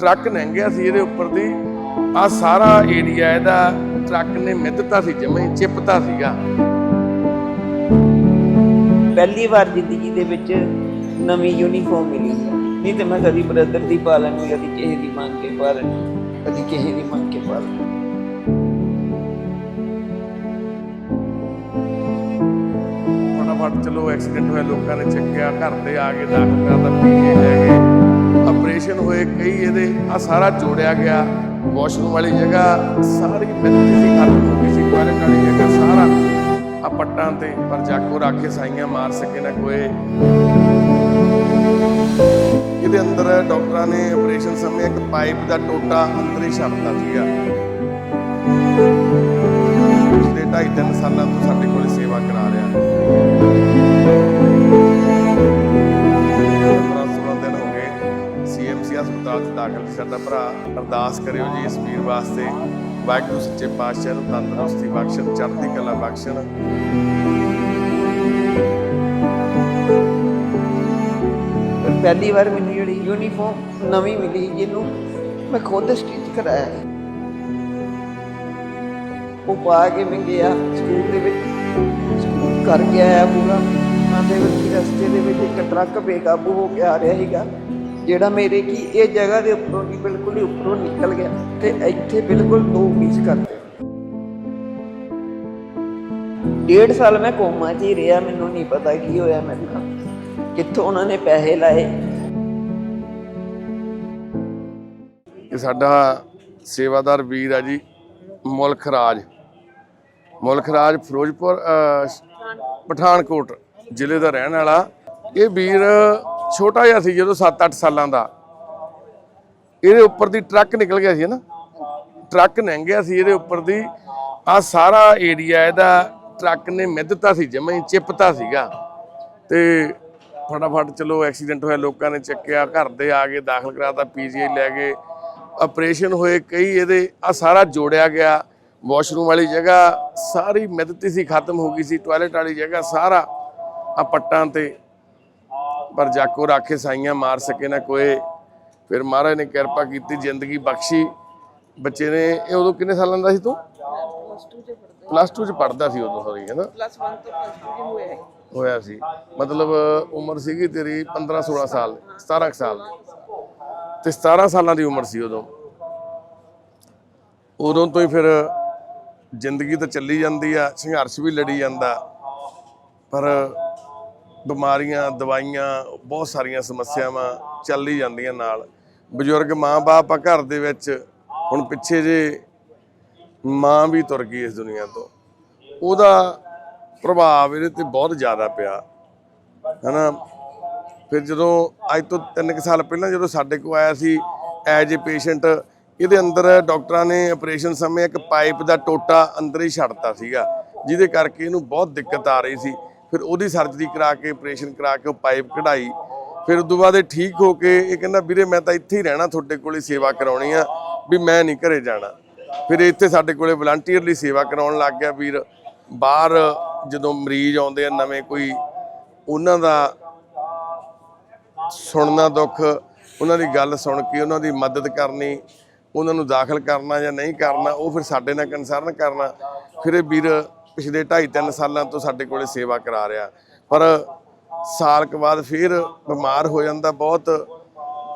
Truck ਲੰਘਿਆ ਸੀ ਇਹਦੇ ਉੱਪਰ ਦੀ ਆ ਸਾਰਾ ਏਰੀਆ ਇਹਦਾ ਟਰੱਕ ਨੇ ਮਿੱਧਤਾ ਸੀ ਜਮੇ ਚਿਪਤਾ ਸੀਗਾ। ਪਹਿਲੀ ਵਾਰ ਜ਼ਿੰਦਗੀ ਦੇ ਵਿੱਚ ਨਵੀਂ ਯੂਨੀਫਾਰਮ ਮਿਲੀ ਹੈ। ਨਹੀਂ ਤੇ ਮੈਂ ਕਦੀ ਬ੍ਰਦਰ ਦੀ ਪਾ ਲੈਣੀ ਕਦੀ ਕਿਸੇ ਦੀ ਮੰਗ ਕੇ ਪਾ ਲੈਣੀ ਕਦੀ ਕਿਸੇ ਦੀ ਮੰਗ ਕੇ ਪਾ ਲੈਣੀ। ਫਟਾਫਟ ਚਲੋ ਐਕਸੀਡੈਂਟ ਹੋਇਆ ਲੋਕਾਂ ਨੇ ਚੱਕਿਆ ਘਰ ਦੇ ਆ ਕੇ ਦਾਖਲ ਕਰਤਾ ਪੀਏ ਲੈ ਗਏ। ਆਪਰੇਸ਼ਨ ਹੋਏ, ਕਈ ਇਹਦੇ ਆ ਸਾਰਾ ਜੋੜਿਆ ਗਿਆ। ਵਾਸ਼ਰੂਮ ਵਾਲੀ ਜਗ੍ਹਾ ਸਾਰੀ ਮਿੱਟੀ ਸੀ ਖਤਮ ਹੋ ਗਈ ਸੀ ਟਾਇਲਟ ਵਾਲੀ ਜਗ੍ਹਾ ਸਾਰਾ। ਆ ਪੱਟਾਂ ਤੇ ਪਰ ਜਾਕੋ ਰਾਖੇ ਸਾਈਆਂ ਮਾਰ ਸਕੇ ਨਾ ਕੋਈ। ਇਹਦੇ ਅੰਦਰ ਡਾਕਟਰਾਂ ਨੇ ਆਪਰੇਸ਼ਨ ਸਮੇਂ ਇੱਕ ਪਾਈਪ ਦਾ ਟੋਟਾ ਅੰਦਰ ਹੀ ਛੱਡਤਾ ਸੀਗਾ। ਪਿਛਲੇ 2.5 ਸਾਲਾਂ ਤੋਂ ਸਾਡੇ ਕੋਲ ਸੇਵਾ ਕਰਾ ਰਿਹਾ। ਸਾਡਾ ਭਰਾ, ਅਰਦਾਸ ਕਰਿਓ ਜੀ ਇਸ ਵੀਰ ਵਾਸਤੇ। ਵਾਹਿਗੁਰੂ, ਸੱਚੇ ਪਾਤਸ਼ਾਹ ਨੂੰ ਤੰਦਰੁਸਤੀ ਬਖਸ਼ਣ, ਚੜ੍ਹਦੀ ਕਲਾ ਬਖਸ਼ਣ। ਪਹਿਲੀ ਵਾਰ ਮੈਨੂੰ ਜਿਹੜੀ ਯੂਨੀਫਾਰਮ ਨਵੀਂ ਮਿਲੀ, ਜਿਹਨੂੰ ਮੈਂ ਖੁਦ ਸਟਿਚ ਕਰਾਇਆ। ਉਹ ਪਾ ਕੇ ਮੈਂ ਗਿਆ ਸਕੂਲ ਦੇ ਵਿੱਚ। ਸਕੂਲ ਕਰ ਕੇ ਆਇਆ ਪੂਰਾ। ਆਂਦੇ ਵਕਤ ਰਸਤੇ ਦੇ ਵਿੱਚ ਇੱਕ ਟਰੱਕ ਬੇਕਾਬੂ ਹੋ ਕੇ ਆ ਰਿਹਾ ਸੀਗਾ, ਜਿਹੜਾ ਮੇਰੇ ਕੀ, ਇਹ ਜਗ੍ਹਾ ਦੇ ਉੱਪਰੋਂ ਬਿਲਕੁਲ ਹੀ ਉੱਪਰੋਂ ਨਿਕਲ ਗਿਆ ਤੇ ਇੱਥੇ ਬਿਲਕੁਲ ਦੋ ਪੀਸ ਕਰ ਡੇਢ ਸਾਲ ਮੈਂ ਕੋਮਾ 'ਚ ਹੀ ਰਿਹਾ ਮੈਨੂੰ ਨਹੀਂ ਪਤਾ ਕੀ ਹੋਇਆ ਮੇਰੇ ਕਿੱਥੋਂ ਉਹਨਾਂ ਨੇ ਪੈਸੇ ਲਾਏ। ਇਹ ਸਾਡਾ ਸੇਵਾਦਾਰ ਵੀਰ ਆ ਜੀ ਮੁਲਖ ਰਾਜ ਮੁਲਖ ਰਾਜ ਫਿਰੋਜ਼ਪੁਰ ਅਹ, ਪਠਾਨਕੋਟ ਜ਼ਿਲ੍ਹੇ ਦਾ ਰਹਿਣ ਵਾਲਾ। ਇਹ ਵੀਰ ਛੋਟਾ ਜਿਹਾ ਸੀ ਜਦੋਂ 7-8 ਸਾਲਾਂ ਦਾ। ਇਹਦੇ ਉੱਪਰ ਦੀ ਟਰੱਕ ਨਿਕਲ ਗਿਆ ਸੀ ਨਾ ਟਰੱਕ ਲੰਘਿਆ ਸੀ ਇਹਦੇ ਉੱਪਰ ਦੀ। ਆ ਸਾਰਾ ਏਰੀਆ ਇਹਦਾ ਟਰੱਕ ਨੇ ਮਿੱਧਤਾ ਸੀ, ਜਮੇ ਹੀ ਚਿਪਤਾ ਸੀਗਾ। ਤੇ ਫਟਾਫਟ ਚਲੋ ਐਕਸੀਡੈਂਟ ਹੋਇਆ, ਲੋਕਾਂ ਨੇ ਚੱਕਿਆ, ਘਰ ਦੇ ਆ ਕੇ ਦਾਖਲ ਕਰਾਤਾ ਪੀਜੀਆਈ ਲੈ ਗਏ। ਆਪਰੇਸ਼ਨ ਹੋਏ, ਕਈ ਇਹਦੇ ਆ ਸਾਰਾ ਜੋੜਿਆ ਗਿਆ। ਵਾਸ਼ਰੂਮ ਵਾਲੀ ਜਗ੍ਹਾ ਸਾਰੀ ਮਿੱਧਤੀ ਸੀ, ਖਤਮ ਹੋ ਗਈ ਸੀ ਟਾਇਲਟ ਵਾਲੀ ਜਗ੍ਹਾ ਸਾਰਾ ਆ ਪੱਟਾਂ ਤੇ। ਪਰ ਜਾਕੋ ਰਾਖੇ ਸਾਈਆਂ ਮਾਰ ਸਕੇ ਨਾ ਕੋਈ। ਫਿਰ ਮਹਾਰਾਜ ਨੇ ਕਿਰਪਾ ਕੀਤੀ ਜ਼ਿੰਦਗੀ ਬਖਸ਼ੀ। ਬੱਚੇ ਨੇ ਇਹ ਉਦੋਂ ਕਿੰਨੇ ਸਾਲਾਂ ਦਾ ਸੀ ਤੂੰ? ਪਲੱਸ 2 ਚ ਪੜਦਾ ਸੀ ਉਦੋਂ ਸੌਰੀ ਹੈ ਨਾ? ਪਲੱਸ 1 ਤੋਂ ਪਲੱਸ 2 ਦੀ ਹੋਇਆ ਹੋਇਆ ਸੀ। ਮਤਲਬ ਉਮਰ ਸੀਗੀ ਤੇਰੀ 15 16 ਸਾਲ 17 ਕੁ ਸਾਲ। ਤੇ 17 ਸਾਲਾਂ ਦੀ ਉਮਰ ਸੀ ਉਦੋਂ। ਉਦੋਂ ਤੋਂ ਹੀ ਫਿਰ ਜ਼ਿੰਦਗੀ ਤਾਂ ਚੱਲੀ ਜਾਂਦੀ ਆ ਸੰਘਰਸ਼ ਵੀ ਲੜੀ ਜਾਂਦਾ। ਪਰ ਬਿਮਾਰੀਆਂ ਦਵਾਈਆਂ ਬਹੁਤ ਸਾਰੀਆਂ ਸਮੱਸਿਆਵਾਂ ਚੱਲ ਹੀ ਜਾਂਦੀਆਂ ਨਾਲ। ਬਜ਼ੁਰਗ ਮਾਂ-ਬਾਪ ਆ ਘਰ ਦੇ ਵਿੱਚ, ਹੁਣ ਪਿੱਛੇ ਜੇ ਮਾਂ ਵੀ ਤੁਰ ਗਈ ਇਸ ਦੁਨੀਆ ਤੋਂ, ਉਹਦਾ ਪ੍ਰਭਾਵ ਇਹਦੇ ਤੇ ਬਹੁਤ ਜ਼ਿਆਦਾ ਪਿਆ। ਹਨਾ? ਫਿਰ ਜਦੋਂ ਅੱਜ ਤੋਂ 3 ਸਾਲ ਪਹਿਲਾਂ ਜਦੋਂ ਸਾਡੇ ਕੋਲ ਆਇਆ ਸੀ ਐਜ ਏ ਪੇਸ਼ੈਂਟ, ਇਹਦੇ ਅੰਦਰ ਡਾਕਟਰਾਂ ਨੇ ਆਪਰੇਸ਼ਨ ਸਮੇਂ ਇੱਕ ਪਾਈਪ ਦਾ ਟੋਟਾ ਅੰਦਰ ਹੀ ਛੱਡਤਾ ਸੀਗਾ, ਜਿਹਦੇ ਕਰਕੇ ਇਹਨੂੰ ਬਹੁਤ ਦਿੱਕਤ ਆ ਰਹੀ ਸੀ। ਫਿਰ ਉਹਦੀ ਸਰਜਰੀ ਕਰਾ ਕੇ, ਆਪਰੇਸ਼ਨ ਕਰਾ ਕੇ ਉਹ ਪਾਈਪ ਕਢਾਈ। ਫਿਰ ਉਦੋਂ ਬਾਅਦ ਇਹ ਠੀਕ ਹੋ ਕੇ ਇਹ ਕਹਿੰਦਾ, ਵੀਰੇ, ਮੈਂ ਤਾਂ ਇੱਥੇ ਹੀ ਰਹਿਣਾ, ਤੁਹਾਡੇ ਕੋਲ ਸੇਵਾ ਕਰਾਉਣੀ ਆ, ਵੀ ਮੈਂ ਨਹੀਂ ਘਰੇ ਜਾਣਾ। ਫਿਰ ਇੱਥੇ ਸਾਡੇ ਕੋਲੇ ਵਲੰਟੀਅਰਲੀ ਸੇਵਾ ਕਰਾਉਣ ਲੱਗ ਗਿਆ ਵੀਰ। ਬਾਹਰ ਜਦੋਂ ਮਰੀਜ਼ ਆਉਂਦੇ ਆ, ਨਵੇਂ ਕੋਈ, ਉਹਨਾਂ ਦਾ ਸੁਣਨਾ ਦੁੱਖ, ਉਹਨਾਂ ਦੀ ਗੱਲ ਸੁਣ ਕੇ ਉਹਨਾਂ ਦੀ ਮਦਦ ਕਰਨੀ, ਉਹਨਾਂ ਨੂੰ ਦਾਖਲ ਕਰਨਾ ਜਾਂ ਨਹੀਂ ਕਰਨਾ, ਉਹ ਫਿਰ ਸਾਡੇ ਨਾਲ ਕੰਸਰਨ ਕਰਨਾ। ਫਿਰ ਇਹ ਵੀਰ ਪਿਛਲੇ 2.5 3 ਸਾਲਾਂ ਤੋਂ ਸਾਡੇ ਕੋਲੇ ਸੇਵਾ ਕਰਾ ਰਿਹਾ। ਪਰ ਸਾਲ ਕ ਬਾਅਦ ਫਿਰ ਬਿਮਾਰ ਹੋ ਜਾਂਦਾ, ਬਹੁਤ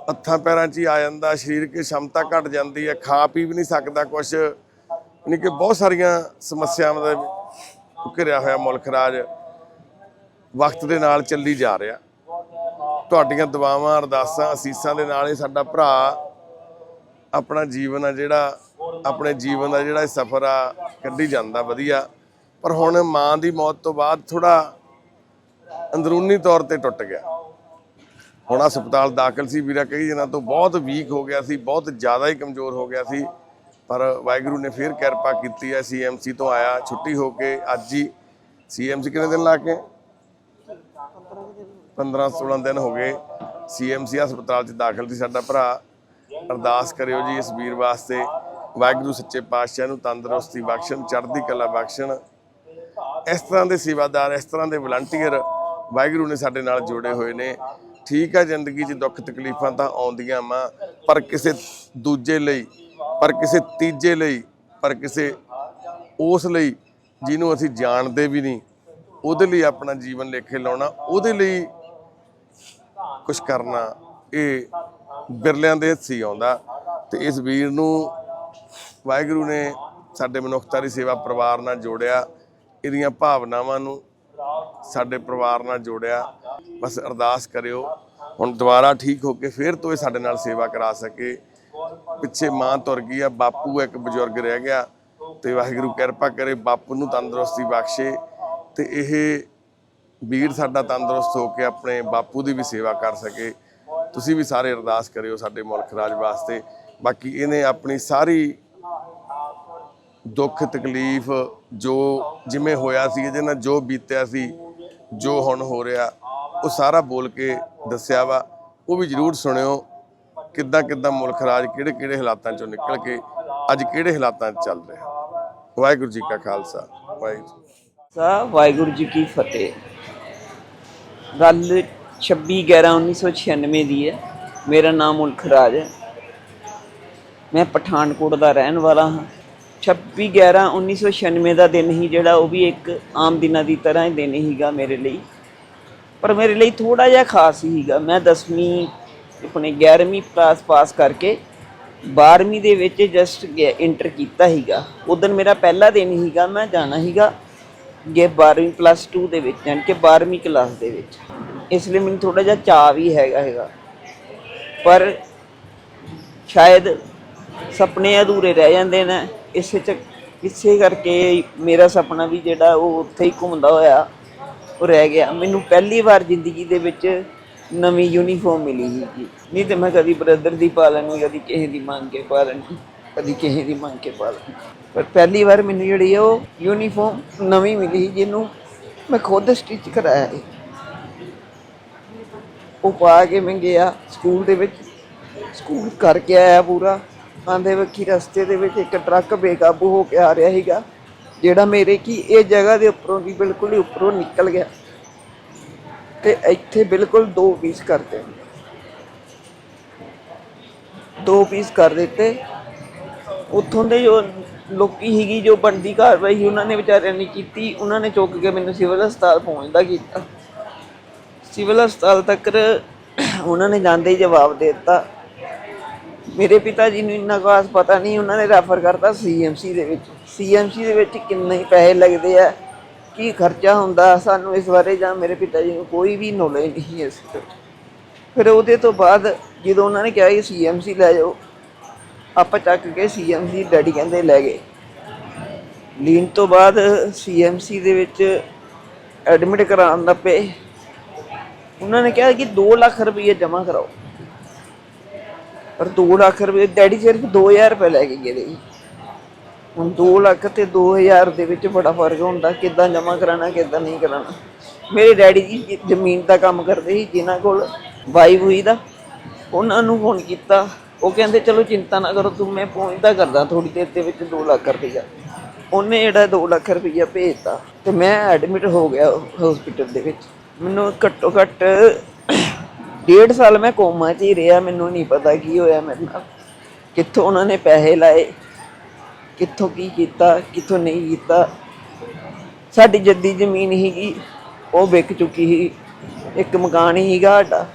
ਹੱਥਾਂ ਪੈਰਾਂ 'ਚ ਹੀ ਆ ਜਾਂਦਾ, ਸਰੀਰ ਕੀ ਸ਼ਮਤਾ ਘਟ ਜਾਂਦੀ ਹੈ, ਖਾ ਪੀ ਵੀ ਨਹੀਂ ਸਕਦਾ ਕੁਛ। ਯਾਨੀ ਕਿ ਬਹੁਤ ਸਾਰੀਆਂ ਸਮੱਸਿਆਵਾਂ ਦਾ ਘਿਰਿਆ ਹੋਇਆ ਮੁਲਕ ਰਾਜ ਵਕਤ ਦੇ ਨਾਲ ਚੱਲੀ ਜਾ ਰਿਹਾ। ਤੁਹਾਡੀਆਂ ਦੁਆਵਾਂ, ਅਰਦਾਸਾਂ, ਅਸੀਸਾਂ ਦੇ ਨਾਲ ਹੀ ਸਾਡਾ ਭਰਾ ਆਪਣਾ ਜੀਵਨ ਆ ਜਿਹੜਾ, ਆਪਣੇ ਜੀਵਨ ਦਾ ਜਿਹੜਾ ਸਫ਼ਰ ਆ, ਕੱਢੀ ਜਾਂਦਾ, ਵਧੀਆ। ਪਰ ਹੁਣ ਮਾਂ ਦੀ ਮੌਤ ਤੋਂ ਬਾਅਦ ਥੋੜਾ ਅੰਦਰੂਨੀ ਤੌਰ ਤੇ ਟੁੱਟ ਗਿਆ। ਹੁਣ ਹਸਪਤਾਲ ਦਾਖਲ ਸੀ ਵੀਰਾ, ਕਈ ਦਿਨਾਂ ਤੋਂ ਬਹੁਤ ਵੀਕ ਹੋ ਗਿਆ ਸੀ, ਬਹੁਤ ਜ਼ਿਆਦਾ ਹੀ ਕਮਜ਼ੋਰ ਹੋ ਗਿਆ ਸੀ। ਪਰ ਵਾਹਿਗੁਰੂ ਨੇ ਫਿਰ ਕਿਰਪਾ ਕੀਤੀ ਹੈ ਸੀਐਮਸੀ ਤੋਂ ਆਇਆ, ਛੁੱਟੀ ਹੋ ਕੇ ਅੱਜ ਹੀ ਸੀਐਮਸੀ ਕਿੰਨੇ ਦਿਨ ਲਾ ਕੇ? 15 16 ਦਿਨ ਹੋ ਗਏ। ਸੀਐਮਸੀ ਹਸਪਤਾਲ 'ਚ ਦਾਖਲ ਸੀ ਸਾਡਾ ਭਰਾ। ਅਰਦਾਸ ਕਰਿਓ ਜੀ ਇਸ ਵੀਰ ਵਾਸਤੇ। ਵਾਹਿਗੁਰੂ ਸੱਚੇ ਪਾਤਸ਼ਾਹ ਨੂੰ ਤੰਦਰੁਸਤੀ ਬਖਸ਼ਣ, ਚੜ੍ਹਦੀ ਕਲਾ ਬਖਸ਼ਣ। ਇਸ ਤਰ੍ਹਾਂ ਦੇ ਸੇਵਾਦਾਰ, ਇਸ ਤਰ੍ਹਾਂ ਦੇ ਵਲੰਟੀਅਰ ਵਾਹਿਗੁਰੂ ਨੇ ਸਾਡੇ ਨਾਲ ਜੋੜੇ ਹੋਏ ਨੇ। ਠੀਕ ਆ ਜ਼ਿੰਦਗੀ 'ਚ ਦੁੱਖ ਤਕਲੀਫਾਂ ਤਾਂ ਆਉਂਦੀਆਂ ਵਾ, ਪਰ ਕਿਸੇ ਦੂਜੇ ਲਈ, ਪਰ ਕਿਸੇ ਤੀਜੇ ਲਈ, ਪਰ ਕਿਸੇ ਉਸ ਲਈ ਜਿਹਨੂੰ ਅਸੀਂ ਜਾਣਦੇ ਵੀ ਨਹੀਂ, ਉਹਦੇ ਲਈ ਆਪਣਾ ਜੀਵਨ ਲੇਖੇ ਲਾਉਣਾ, ਉਹਦੇ ਲਈ ਕੁਝ ਕਰਨਾ, ਇਹ ਬਿਰਲਿਆਂ ਦੇ ਹੱਥੀ ਆਉਂਦਾ। ਤੇ ਇਸ ਵੀਰ ਨੂੰ ਵਾਹਿਗੁਰੂ ਨੇ ਸਾਡੇ ਮਨੁੱਖਤਾ ਦੀ ਸੇਵਾ ਪਰਿਵਾਰ ਨਾਲ ਜੋੜਿਆ, ਇਹਦੀਆਂ ਭਾਵਨਾਵਾਂ ਨੂੰ ਸਾਡੇ ਪਰਿਵਾਰ ਨਾਲ ਜੋੜਿਆ। ਬਸ ਅਰਦਾਸ ਕਰਿਓ, ਹੁਣ ਦੁਬਾਰਾ ਠੀਕ ਹੋ ਕੇ ਫਿਰ ਤੋਂ ਇਹ ਸਾਡੇ ਨਾਲ ਸੇਵਾ ਕਰਾ ਸਕੇ। ਪਿੱਛੇ ਮਾਂ ਤੁਰ ਗਈ ਆ, ਬਾਪੂ ਇੱਕ ਬਜ਼ੁਰਗ ਰਹਿ ਗਿਆ, ਤੇ ਵਾਹਿਗੁਰੂ ਕਿਰਪਾ ਕਰੇ ਬਾਪੂ ਨੂੰ ਤੰਦਰੁਸਤੀ ਬਖਸ਼ੇ। ਤੇ ਇਹ ਵੀਰ ਸਾਡਾ ਤੰਦਰੁਸਤ ਹੋ ਕੇ ਆਪਣੇ ਬਾਪੂ ਦੀ ਵੀ ਸੇਵਾ ਕਰ ਸਕੇ। ਤੁਸੀਂ ਵੀ ਸਾਰੇ ਅਰਦਾਸ ਕਰਿਓ ਸਾਡੇ ਮੁਲਕ ਰਾਜ ਵਾਸਤੇ। ਬਾਕੀ ਇਹਨੇ ਆਪਣੀ ਸਾਰੀ ਦੁੱਖ ਤਕਲੀਫ ਜੋ ਜਿਵੇਂ ਹੋਇਆ ਸੀ ਇਹਦੇ ਨਾਲ ਜੋ ਬੀਤਿਆ ਸੀ ਜੋ ਹੁਣ ਹੋ ਰਿਹਾ, ਉਹ ਸਾਰਾ ਬੋਲ ਕੇ ਦੱਸਿਆ ਵਾ। ਉਹ ਵੀ ਜਰੂਰ ਸੁਣਿਓ ਕਿੱਦਾਂ ਕਿੱਦਾਂ ਮੁਲਕ ਰਾਜ ਕਿਹੜੇ ਕਿਹੜੇ ਹਾਲਾਤਾਂ ਚੋਂ ਨਿਕਲ ਕੇ ਅੱਜ ਕਿਹੜੇ ਹਾਲਾਤਾਂ 'ਚ ਚੱਲ ਰਿਹਾ। ਵਾਹਿਗੁਰੂ ਜੀ ਕਾ ਖਾਲਸਾ, ਵਾਹਿਗੁਰੂ ਸਾ, ਵਾਹਿਗੁਰੂ ਜੀ ਕੀ ਫਤਿਹ। ਗੱਲ 26 11 1996 ਦੀ ਹੈ। ਮੇਰਾ ਨਾਮ ਉਲਖ ਰਾਜ ਹੈ। ਮੈਂ ਪਠਾਨਕੋਟ ਦਾ ਰਹਿਣ ਵਾਲਾ ਹਾਂ। 26 11 1996 ਦਾ ਦਿਨ ਹੀ ਜਿਹੜਾ ਉਹ ਵੀ ਇੱਕ ਆਮ ਦਿਨਾਂ ਦੀ ਤਰ੍ਹਾਂ ਹੀ ਦਿਨ ਹੀਗਾ ਮੇਰੇ ਲਈ। ਪਰ ਮੇਰੇ ਲਈ ਥੋੜਾ ਜਿਹਾ ਖਾਸ ਹੀਗਾ। ਮੈਂ 10ਵੀਂ ਆਪਣੇ 11ਵੀਂ ਕਲਾਸ ਪਾਸ ਕਰਕੇ 12ਵੀਂ ਦੇ ਵਿੱਚ ਜਸਟ ਇੰਟਰ ਕੀਤਾ ਹੀਗਾ। ਉਦੋਂ ਮੇਰਾ ਪਹਿਲਾ ਦਿਨ ਹੀਗਾ, ਮੈਂ ਜਾਣਾ ਹੀਗਾ ਗੇ 12ਵੀਂ ਪਲੱਸ 2 ਦੇ ਵਿੱਚ, ਯਾਨੀ ਕਿ 12ਵੀਂ ਕਲਾਸ ਦੇ ਵਿੱਚ। ਇਸ ਲਈ ਮੈਨੂੰ ਥੋੜਾ ਜਿਹਾ ਚਾਅ ਵੀ ਹੈਗਾ ਹੈਗਾ। ਪਰ ਸ਼ਾਇਦ ਸੁਪਨੇ ਅਧੂਰੇ ਰਹਿ ਜਾਂਦੇ ਨੇ। ਇਸੇ ਚ ਇਸੇ ਕਰਕੇ ਮੇਰਾ ਸੁਪਨਾ ਵੀ ਜਿਹੜਾ ਉਹ ਉੱਥੇ ਹੀ ਘੁੰਮਦਾ ਹੋਇਆ, ਉਹ ਰਹਿ ਗਿਆ। ਮੈਨੂੰ ਪਹਿਲੀ ਵਾਰ ਜ਼ਿੰਦਗੀ ਦੇ ਵਿੱਚ ਨਵੀਂ ਯੂਨੀਫਾਰਮ ਮਿਲੀ ਸੀ ਨਹੀਂ ਤੇ ਮੈਂ ਕਦੀ ਬ੍ਰਦਰ ਦੀ ਪਾ ਲੈਣੀ, ਕਦੀ ਕਿਸੇ ਦੀ ਮੰਗ ਕੇ ਪਾ ਲੈਣੀ, ਕਦੀ ਕਿਸੇ ਦੀ ਮੰਗ ਕੇ ਪਾ ਲੈਣੀ। ਪਰ ਪਹਿਲੀ ਵਾਰ ਮੈਨੂੰ ਜਿਹੜੀ ਹੈ ਉਹ ਯੂਨੀਫਾਰਮ ਨਵੀਂ ਮਿਲੀ ਸੀ, ਜਿਹਨੂੰ ਮੈਂ ਖੁਦ ਸਟਿਚ ਕਰਾਇਆ ਸੀ। ਉਹ ਪਾ ਕੇ ਮੈਂ ਗਿਆ ਸਕੂਲ ਦੇ ਵਿੱਚ। ਸਕੂਲ ਕਰਕੇ ਆਇਆ ਪੂਰਾ। ਆਂਦੇ ਵਕੀ ਰਸਤੇ ਦੇ ਵਿੱਚ ਇੱਕ ਟਰੱਕ ਬੇਕਾਬੂ ਹੋ ਕੇ ਆ ਰਿਹਾ ਸੀਗਾ, ਜਿਹੜਾ ਮੇਰੇ ਕੀ ਇਹ ਜਗ੍ਹਾ ਦੇ ਉੱਪਰੋਂ ਦੀ ਬਿਲਕੁਲ ਹੀ ਉੱਪਰੋਂ ਨਿਕਲ ਗਿਆ ਤੇ ਇੱਥੇ ਬਿਲਕੁਲ ਦੋ ਪੀਸ ਕਰਤੇ ਦੋ ਪੀਸ ਕਰ ਦਿੱਤੇ। ਉੱਥੋਂ ਦੇ ਜੋ ਲੋਕੀ ਸੀਗੀ, ਜੋ ਬਣਦੀ ਕਾਰਵਾਈ ਸੀ, ਉਹਨਾਂ ਨੇ ਵਿਚਾਰਿਆਂ ਨੇ ਕੀਤੀ, ਉਹਨਾਂ ਨੇ ਚੁੱਕ ਕੇ ਮੈਨੂੰ ਸਿਵਲ ਹਸਪਤਾਲ ਪਹੁੰਚਦਾ ਕੀਤਾ। ਸਿਵਲ ਹਸਪਤਾਲ ਤੱਕ ਉਹਨਾਂ ਨੇ ਜਾਂਦੇ ਹੀ ਜਵਾਬ ਦੇ ਦਿੱਤਾ। ਮੇਰੇ ਪਿਤਾ ਜੀ ਨੂੰ ਇੰਨਾ ਖਾਸ ਪਤਾ ਨਹੀਂ, ਉਹਨਾਂ ਨੇ ਰੈਫਰ ਕਰਤਾ ਸੀਐਮਸੀ ਦੇ ਵਿੱਚ। ਸੀਐਮਸੀ ਦੇ ਵਿੱਚ ਕਿੰਨੇ ਪੈਸੇ ਲੱਗਦੇ ਆ, ਕੀ ਖਰਚਾ ਹੁੰਦਾ, ਸਾਨੂੰ ਇਸ ਬਾਰੇ ਜਾਂ ਮੇਰੇ ਪਿਤਾ ਜੀ ਨੂੰ ਕੋਈ ਵੀ ਨੌਲੇਜ ਨਹੀਂ ਇਸ ਤੋਂ। ਫਿਰ ਉਹਦੇ ਤੋਂ ਬਾਅਦ ਜਦੋਂ ਉਹਨਾਂ ਨੇ ਕਿਹਾ ਕਿ ਸੀਐਮਸੀ ਲੈ ਜਾਓ, ਆਪਾਂ ਚੱਕ ਕੇ ਸੀਐਮਸੀ ਡੈਡੀ ਕਹਿੰਦੇ ਲੈ ਗਏ। ਲੀਨ ਤੋਂ ਬਾਅਦ ਸੀਐਮਸੀ ਦੇ ਵਿੱਚ ਐਡਮਿਟ ਕਰਾਉਣ ਦਾ ਪਏ। ਉਹਨਾਂ ਨੇ ਕਿਹਾ ਕਿ 2 ਲੱਖ ਰੁਪਏ ਜਮ੍ਹਾਂ ਕਰਾਓ। ਪਰ 2 ਲੱਖ ਰੁਪਏ ਡੈਡੀ ਸਿਰਫ 2000 ਰੁਪਏ ਲੈ ਕੇ ਗਏ ਜੀ। ਹੁਣ 2 ਲੱਖ ਤੇ 2000 ਦੇ ਵਿੱਚ ਬੜਾ ਫ਼ਰਕ ਹੁੰਦਾ, ਕਿੱਦਾਂ ਜਮ੍ਹਾਂ ਕਰਾਣਾ ਕਿੱਦਾਂ ਨਹੀਂ ਕਰਾਣਾ ਮੇਰੇ ਡੈਡੀ ਜੀ ਜ਼ਮੀਨ ਦਾ ਕੰਮ ਕਰਦੇ ਸੀ, ਜਿਨ੍ਹਾਂ ਕੋਲ ਵਾਈ ਹੋਈ ਦਾ ਉਹਨਾਂ ਨੂੰ ਫੋਨ ਕੀਤਾ। ਉਹ ਕਹਿੰਦੇ, ਚਲੋ ਚਿੰਤਾ ਨਾ ਕਰੋ, ਤੂੰ, ਮੈਂ ਪਹੁੰਚਦਾ ਕਰਦਾ ਥੋੜੀ ਦੇਰ ਦੇ ਵਿੱਚ 2 ਲੱਖ ਰੁਪਈਆ ਉਹਨੇ ਜਿਹੜਾ 2 ਲੱਖ ਰੁਪਈਆ ਭੇਜਤਾ ਤੇ ਮੈਂ ਐਡਮਿਟ ਹੋ ਗਿਆ ਹਸਪੀਟਲ ਦੇ ਵਿੱਚ। ਮੈਨੂੰ ਘੱਟੋ ਘੱਟ ਡੇਢ ਸਾਲ ਮੈਂ ਕੋਮਾ 'ਚ ਹੀ ਰਿਹਾ, ਮੈਨੂੰ ਨਹੀਂ ਪਤਾ ਕੀ ਹੋਇਆ ਮੇਰੇ ਨਾਲ। ਕਿੱਥੋਂ ਉਹਨਾਂ ਨੇ ਪੈਸੇ ਲਾਏ, ਕਿੱਥੋਂ ਕੀ ਕੀਤਾ, ਕਿੱਥੋਂ ਨਹੀਂ ਕੀਤਾ। ਸਾਡੀ ਜੱਦੀ ਜ਼ਮੀਨ ਹੀਗੀ ਉਹ ਵਿਕ ਚੁੱਕੀ ਸੀ। ਇੱਕ ਮਕਾਨ ਹੀਗਾ ਸਾਡਾ,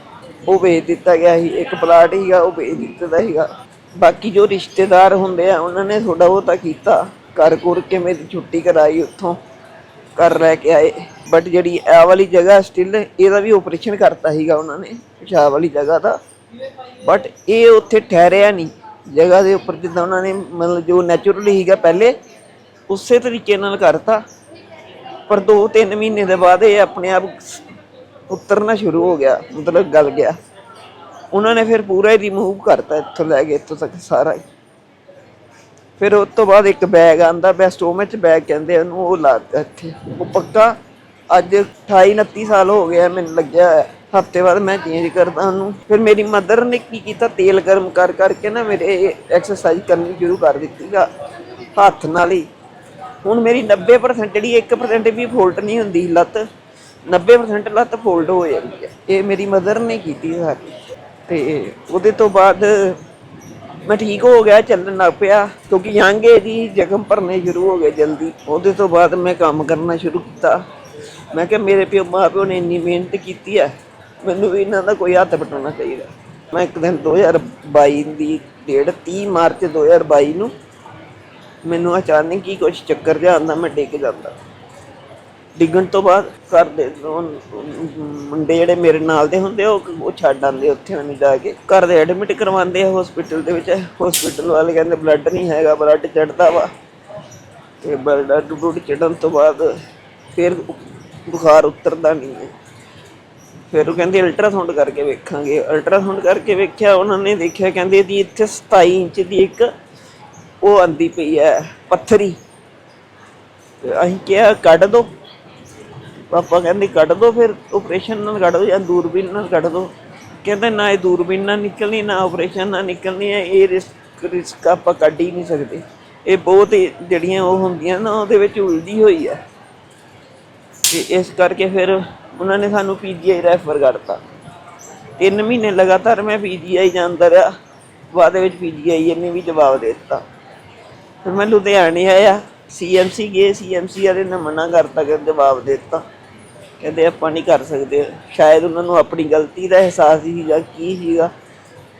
ਉਹ ਵੇਚ ਦਿੱਤਾ ਗਿਆ ਸੀ। ਇੱਕ ਪਲਾਟ ਹੀਗਾ ਉਹ ਵੇਚ ਦਿੱਤਾ ਸੀਗਾ। ਬਾਕੀ ਜੋ ਰਿਸ਼ਤੇਦਾਰ ਹੁੰਦੇ ਆ, ਉਹਨਾਂ ਨੇ ਥੋੜਾ ਬਹੁਤਾ ਕੀਤਾ। ਕਰ ਕੁਰ ਕੇ ਮੇਰੀ ਛੁੱਟੀ ਕਰਾਈ ਉੱਥੋਂ। ਕਰ ਲੈ ਕੇ ਆਏ। ਬਟ ਜਿਹੜੀ ਇਹ ਵਾਲੀ ਜਗ੍ਹਾ ਸਟਿਲ ਇਹਦਾ ਵੀ ਆਪਰੇਸ਼ਨ ਕਰਤਾ ਸੀਗਾ ਉਹਨਾਂ ਨੇ, ਪਿਸ਼ਾਬ ਵਾਲੀ ਜਗ੍ਹਾ ਦਾ। ਬਟ ਇਹ ਉੱਥੇ ਠਹਿਰਿਆ ਨਹੀਂ। ਜਗ੍ਹਾ ਦੇ ਉੱਪਰ ਜਿੱਦਾਂ ਉਹਨਾਂ ਨੇ ਮਤਲਬ ਜੋ ਨੈਚੁਰਲੀ ਸੀਗਾ ਪਹਿਲੇ, ਉਸੇ ਤਰੀਕੇ ਨਾਲ ਕਰਤਾ। ਪਰ 2-3 ਮਹੀਨੇ ਦੇ ਬਾਅਦ ਇਹ ਆਪਣੇ ਆਪ ਉਤਰਨਾ ਸ਼ੁਰੂ ਹੋ ਗਿਆ, ਮਤਲਬ ਗਲ ਗਿਆ। ਉਹਨਾਂ ਨੇ ਫਿਰ ਪੂਰਾ ਹੀ ਰਿਮੂਵ ਕਰਤਾ ਇੱਥੋਂ ਲੈ ਕੇ ਇੱਥੋਂ ਤੱਕ ਸਾਰਾ ਹੀ। ਫਿਰ ਉਸ ਤੋਂ ਬਾਅਦ ਇੱਕ ਬੈਗ ਆਂਦਾ ਬੈਸਟੋਮੇ ਚ ਬੈਗ ਕਹਿੰਦੇ ਉਹਨੂੰ ਉਹ ਲਾਤਾ ਇੱਥੇ। ਉਹ ਪੱਕਾ ਅੱਜ 28 29 ਸਾਲ ਹੋ ਗਿਆ ਮੈਨੂੰ ਲੱਗਿਆ ਹਫ਼ਤੇ ਬਾਅਦ ਮੈਂ ਚੇਂਜ ਕਰਦਾ ਉਹਨੂੰ। ਫਿਰ ਮੇਰੀ ਮਦਰ ਨੇ ਕੀ ਕੀਤਾ, ਤੇਲ ਗਰਮ ਕਰ, ਕਰਕੇ ਨਾ ਮੇਰੇ ਐਕਸਰਸਾਈਜ਼ ਕਰਨੀ ਸ਼ੁਰੂ ਕਰ ਦਿੱਤੀ ਗਾ ਹੱਥ ਨਾਲ ਹੀ। ਹੁਣ ਮੇਰੀ 90% ਜਿਹੜੀ 1% ਵੀ ਫੋਲਟ ਨਹੀਂ ਹੁੰਦੀ ਲੱਤ 90% ਲੱਤ ਫੋਲਡ ਹੋ ਜਾਂਦੀ ਹੈ ਇਹ ਮੇਰੀ ਮਦਰ ਨੇ ਕੀਤੀ ਸਾਡੀ ਤੇ ਉਹਦੇ ਤੋਂ ਬਾਅਦ ਮੈਂ ਠੀਕ ਹੋ ਗਿਆ, ਚੱਲਣ ਲੱਗ ਪਿਆ, ਕਿਉਂਕਿ ਯੰਗ ਏਜ ਹੀ ਜ਼ਖਮ ਭਰਨੇ ਸ਼ੁਰੂ ਹੋ ਗਏ ਜਲਦੀ। ਉਹਦੇ ਤੋਂ ਬਾਅਦ ਮੈਂ ਕੰਮ ਕਰਨਾ ਸ਼ੁਰੂ ਕੀਤਾ। ਮੈਂ ਕਿਹਾ ਮੇਰੇ ਪਿਓ, ਮਾਂ ਪਿਓ ਨੇ ਇੰਨੀ ਮਿਹਨਤ ਕੀਤੀ ਹੈ ਮੈਨੂੰ ਵੀ ਇਹਨਾਂ ਦਾ ਕੋਈ ਹੱਥ ਬਟਾਉਣਾ ਚਾਹੀਦਾ। ਮੈਂ ਇੱਕ ਦਿਨ 2022 ਦੀ ਡੇਟ 30 ਮਾਰਚ 2022 ਨੂੰ ਮੈਨੂੰ ਅਚਾਨਕ ਹੀ ਕੁਝ ਚੱਕਰ ਜਿਹਾ ਆਉਂਦਾ, ਮੈਂ ਡਿੱਗ ਜਾਂਦਾ। ਡਿੱਗਣ ਤੋਂ ਬਾਅਦ ਘਰ ਦੇ ਦੋ ਮੁੰਡੇ ਜਿਹੜੇ ਮੇਰੇ ਨਾਲ ਦੇ ਹੁੰਦੇ ਉਹ ਉਹ ਛੱਡ ਆਉਂਦੇ ਉੱਥੇ ਮੈਨੂੰ ਜਾ ਕੇ। ਘਰ ਦੇ ਐਡਮਿਟ ਕਰਵਾਉਂਦੇ ਆ ਹਸਪੀਟਲ ਦੇ ਵਿੱਚ। ਹਸਪੀਟਲ ਵਾਲੇ ਕਹਿੰਦੇ ਬਲੱਡ ਨਹੀਂ ਹੈਗਾ ਬਲੱਡ ਚੜਦਾ ਵਾ। ਤੇ ਬਲੱਡ ਬਲੱਡ ਚੜਨ ਤੋਂ ਬਾਅਦ ਫਿਰ ਬੁਖਾਰ ਉਤਰਦਾ ਨਹੀਂ ਹੈ। ਫਿਰ ਉਹ ਕਹਿੰਦੇ ਅਲਟਰਾਸਾਊਂਡ ਕਰਕੇ ਵੇਖਾਂਗੇ। ਅਲਟਰਾਸਾਊਂਡ ਕਰਕੇ ਵੇਖਿਆ, ਉਹਨਾਂ ਨੇ ਦੇਖਿਆ, ਕਹਿੰਦੇ ਇਹਦੀ ਇੱਥੇ 27 ਇੰਚ ਦੀ ਇੱਕ ਉਹ ਆਂਦੀ ਪਈ ਹੈ, ਪੱਥਰੀ। ਅਸੀਂ ਕਿਹਾ, ਕੱਢ ਦੋ। ਪਾਪਾ ਕਹਿੰਦੇ ਕੱਢ ਦੋ ਫਿਰ ਆਪਰੇਸ਼ਨ ਨਾਲ ਕੱਢ ਦੋ ਜਾਂ ਦੂਰਬੀਨ ਨਾਲ ਕੱਢ ਦੋ। ਕਹਿੰਦੇ ਨਾ ਇਹ ਦੂਰਬੀਨ ਨਾਲ ਨਿਕਲਣੀ, ਨਾ ਆਪਰੇਸ਼ਨ ਨਾਲ ਨਿਕਲਣੀ ਹੈ, ਇਹ ਰਿਸਕ ਰਿਸਕ ਆਪਾਂ ਕੱਢ ਹੀ ਨਹੀਂ ਸਕਦੇ। ਇਹ ਬਹੁਤ ਹੀ ਜਿਹੜੀਆਂ ਉਹ ਹੁੰਦੀਆਂ ਨਾ, ਉਹਦੇ ਵਿੱਚ ਉਲਝੀ ਹੋਈ ਹੈ। ਤੇ ਇਸ ਕਰਕੇ ਫਿਰ ਉਹਨਾਂ ਨੇ ਸਾਨੂੰ ਪੀਜੀਆਈ ਰੈਫਰ ਕਰਤਾ। ਤਿੰਨ ਮਹੀਨੇ ਲਗਾਤਾਰ ਮੈਂ ਪੀਜੀਆਈ ਜਾਂਦਾ ਰਿਹਾ, ਬਾਅਦ ਦੇ ਵਿੱਚ ਪੀਜੀਆਈ ਨੇ ਵੀ ਜਵਾਬ ਦੇ ਦਿੱਤਾ। ਫਿਰ ਮੈਂ ਲੁਧਿਆਣੇ ਆਇਆ ਸੀਐਮਸੀ ਗਏ ਸੀਐਮਸੀ ਵਾਲੇ ਨੇ ਮਨਾ ਕਰਤਾ ਕਿ ਜਵਾਬ ਦੇ ਦਿੱਤਾ। ਕਹਿੰਦੇ ਆਪਾਂ ਨਹੀਂ ਕਰ ਸਕਦੇ। ਸ਼ਾਇਦ ਉਹਨਾਂ ਨੂੰ ਆਪਣੀ ਗਲਤੀ ਦਾ ਅਹਿਸਾਸ ਹੀ ਸੀਗਾ, ਕੀ ਸੀਗਾ।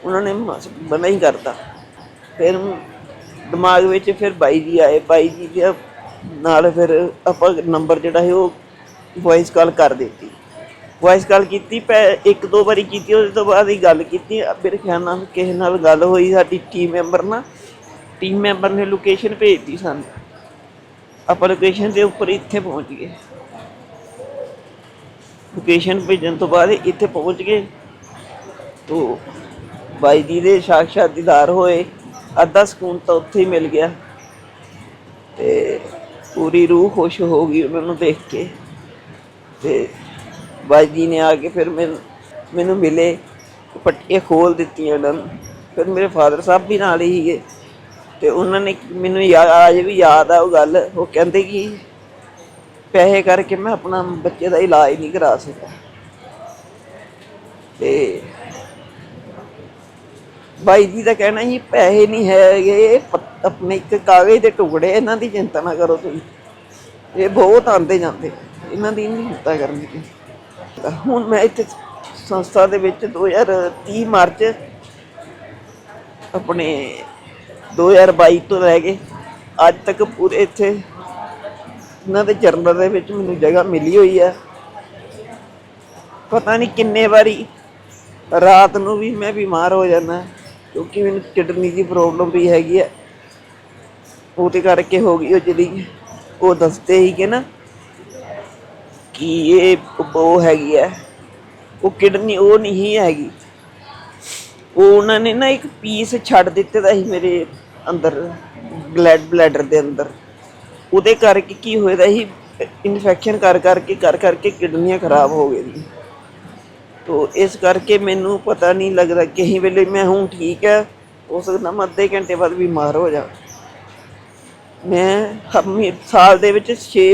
ਉਹਨਾਂ ਨੇ ਮਨਾ ਹੀ ਕਰਤਾ। ਫਿਰ ਦਿਮਾਗ ਵਿੱਚ ਫਿਰ ਬਾਈ ਜੀ ਆਏ। ਬਾਈ ਜੀ ਦੇ ਨਾਲ ਫਿਰ ਆਪਾਂ ਨੰਬਰ ਜਿਹੜਾ ਹੈ ਉਹ ਵੌਇਸ ਕਾਲ ਕਰ ਦਿੱਤੀ। ਵੌਇਸ ਕਾਲ ਕੀਤੀ, ਪੈ ਇੱਕ ਦੋ ਵਾਰੀ ਕੀਤੀ, ਉਹਦੇ ਤੋਂ ਬਾਅਦ ਹੀ ਗੱਲ ਕੀਤੀ। ਅਹ ਮੇਰੇ ਖਿਆਲ ਨਾਲ ਕਿਸੇ ਨਾਲ ਗੱਲ ਹੋਈ ਸਾਡੀ ਟੀਮ ਮੈਂਬਰ ਨਾਲ। ਟੀਮ ਮੈਂਬਰ ਨੇ ਲੋਕੇਸ਼ਨ ਭੇਜਤੀ ਸਾਨੂੰ। ਆਪਾਂ ਲੋਕੇਸ਼ਨ ਦੇ ਉੱਪਰ ਇੱਥੇ ਪਹੁੰਚ ਗਏ। ਲੋਕੇਸ਼ਨ ਭੇਜਣ ਤੋਂ ਬਾਅਦ ਇੱਥੇ ਪਹੁੰਚ ਗਏ। ਤੋ ਬਾਈ ਜੀ ਦੇ ਸਾਖਸ਼ਾਤ ਦੀਦਾਰ ਹੋਏ। ਅੱਧਾ ਸਕੂਨ ਤਾਂ ਉੱਥੇ ਹੀ ਮਿਲ ਗਿਆ। ਤੇ ਪੂਰੀ ਰੂਹ ਖੁਸ਼ ਹੋ ਗਈ ਉਹਨਾਂ ਨੂੰ ਦੇਖ ਕੇ। ਤੇ ਬਾਈ ਜੀ ਨੇ ਆ ਕੇ ਫਿਰ ਮੈਨੂੰ ਮੈਨੂੰ ਮਿਲੇ, ਪੱਟੀਆਂ ਖੋਲ ਦਿੱਤੀਆਂ ਉਹਨਾਂ ਨੂੰ। ਫਿਰ ਮੇਰੇ ਫਾਦਰ ਸਾਹਿਬ ਵੀ ਨਾਲ ਹੀ ਸੀਗੇ। ਤੇ ਉਹਨਾਂ ਨੇ ਮੈਨੂੰ ਯਾਦ ਅਜੇ ਵੀ ਯਾਦ ਆ ਉਹ ਗੱਲ, ਉਹ ਕਹਿੰਦੇ ਕਿ ਪੈਸੇ ਕਰਕੇ ਮੈਂ ਆਪਣਾ ਬੱਚੇ ਦਾ ਇਲਾਜ ਨਹੀਂ ਕਰਾ ਸਕਿਆ ਤੇ ਬਾਈ ਜੀ ਦਾ ਕਹਿਣਾ ਸੀ, ਪੈਸੇ ਨਹੀਂ ਹੈਗੇ ਆਪਣੇ ਇੱਕ ਕਾਗਜ਼ ਦੇ ਟੁਕੜੇ, ਇਹਨਾਂ ਦੀ ਚਿੰਤਾ ਨਾ ਕਰੋ ਤੁਸੀਂ। ਇਹ ਬਹੁਤ ਆਉਂਦੇ ਜਾਂਦੇ, ਇਹਨਾਂ ਦੀ ਨਹੀਂ ਚਿੰਤਾ ਕਰਨੀ। ਤੁਸੀਂ ਹੁਣ ਮੈਂ ਇੱਥੇ ਸੰਸਥਾ ਦੇ ਵਿੱਚ 2030 ਮਾਰਚ ਆਪਣੇ 2022 ਤੋਂ ਲੈ ਕੇ ਅੱਜ ਤੱਕ ਪੂਰੇ ਇੱਥੇ ਉਹਨਾਂ ਦੇ ਚਰਨਾਂ ਦੇ ਵਿੱਚ ਮੈਨੂੰ ਜਗ੍ਹਾ ਮਿਲੀ ਹੋਈ ਹੈ ਪਤਾ ਨਹੀਂ ਕਿੰਨੇ ਵਾਰੀ ਰਾਤ ਨੂੰ ਵੀ ਮੈਂ ਬਿਮਾਰ ਹੋ ਜਾਂਦਾ, ਕਿਉਂਕਿ ਮੈਨੂੰ ਕਿਡਨੀ ਦੀ ਪ੍ਰੋਬਲਮ ਵੀ ਹੈਗੀ ਹੈ ਉਹਦੇ ਕਰਕੇ ਹੋ ਗਈ ਉਹ ਜਿਹੜੀ ਉਹ ਦੱਸਦੇ ਹੀ ਕਿ ਨਾ ਕਿ ਇਹ ਉਹ ਹੈਗੀ ਹੈ ਉਹ ਕਿਡਨੀ ਉਹ ਨਹੀਂ ਹੈਗੀ। ਉਹ ਉਹਨਾਂ ਨੇ ਨਾ ਇੱਕ ਪੀਸ ਛੱਡ ਦਿੱਤੇ ਦਾ ਸੀ ਮੇਰੇ ਅੰਦਰ ਬਲੈਡ ਬਲੈਡਰ ਦੇ ਅੰਦਰ। ਉਹਦੇ ਕਰਕੇ ਕੀ ਹੋਇਆ ਸੀ ਇਨਫੈਕਸ਼ਨ ਕਰ ਕਰਕੇ ਕਰ ਕਰਕੇ ਕਿਡਨੀਆਂ ਖਰਾਬ ਹੋ ਗਈਆਂ ਤੋ ਇਸ ਕਰਕੇ ਮੈਨੂੰ ਪਤਾ ਨਹੀਂ ਲੱਗਦਾ ਕਿਸੇ ਵੇਲੇ ਮੈਂ ਹੁਣ ਠੀਕ ਹੈ ਹੋ ਸਕਦਾ ਮੈਂ ਅੱਧੇ ਘੰਟੇ ਬਾਅਦ ਬਿਮਾਰ ਹੋ ਜਾ ਮੈਂ ਹਮੇ ਸਾਲ ਦੇ ਵਿੱਚ 6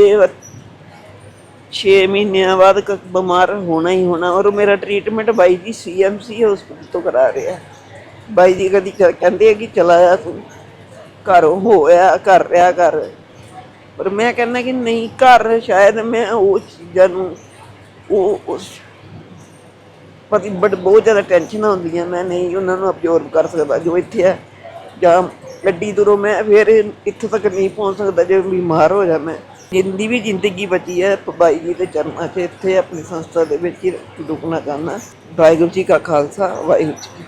6 ਮਹੀਨਿਆਂ ਬਾਅਦ ਕ- ਬਿਮਾਰ ਹੋਣਾ ਹੀ ਹੋਣਾ, ਔਰ ਮੇਰਾ ਟ੍ਰੀਟਮੈਂਟ ਬਾਈ ਜੀ ਸੀਐਮਸੀ ਹਸਪੀਟਲ ਤੋਂ ਕਰਾ ਰਿਹਾ। ਬਾਈ ਜੀ ਕਦੀ ਕ- ਕਹਿੰਦੇ ਆ ਕਿ ਚਲਾਇਆ ਤੂੰ, ਘਰੋਂ ਹੋਇਆ ਕਰ ਰਿਹਾ ਕਰ ਪਰ ਮੈਂ ਕਹਿੰਦਾ ਕਿ ਨਹੀਂ, ਘਰ ਸ਼ਾਇਦ ਮੈਂ ਉਹ ਚੀਜ਼ਾਂ ਨੂੰ, ਉਹ, ਉਸ ਪਤੀ ਬਟ ਬਹੁਤ ਜ਼ਿਆਦਾ ਟੈਨਸ਼ਨ ਹੁੰਦੀਆਂ ਮੈਂ ਨਹੀਂ ਉਹਨਾਂ ਨੂੰ ਅਬਜ਼ਰਵ ਕਰ ਸਕਦਾ, ਜੋ ਇੱਥੇ ਹੈ, ਜਾਂ ਗੱਡੀ ਦੂਰੋਂ ਮੈਂ ਫਿਰ ਇੱਥੇ ਤੱਕ ਨਹੀਂ ਪਹੁੰਚ ਸਕਦਾ, ਜੇ ਬਿਮਾਰ ਹੋ ਜਾ ਮੈਂ। ਜਿੰਦੀ ਵੀ ਜ਼ਿੰਦਗੀ ਬਚੀ ਹੈ ਬਾਈ ਜੀ ਦੇ ਚਰਨਾਂ 'ਚ ਇੱਥੇ ਆਪਣੀ ਸੰਸਥਾ ਦੇ ਵਿੱਚ ਹੀ ਰੁਕਣਾ ਚਾਹੁੰਦਾ। ਵਾਹਿਗੁਰੂ ਜੀ ਕਾ ਖਾਲਸਾ, ਵਾਹਿਗੁਰੂ ਜੀ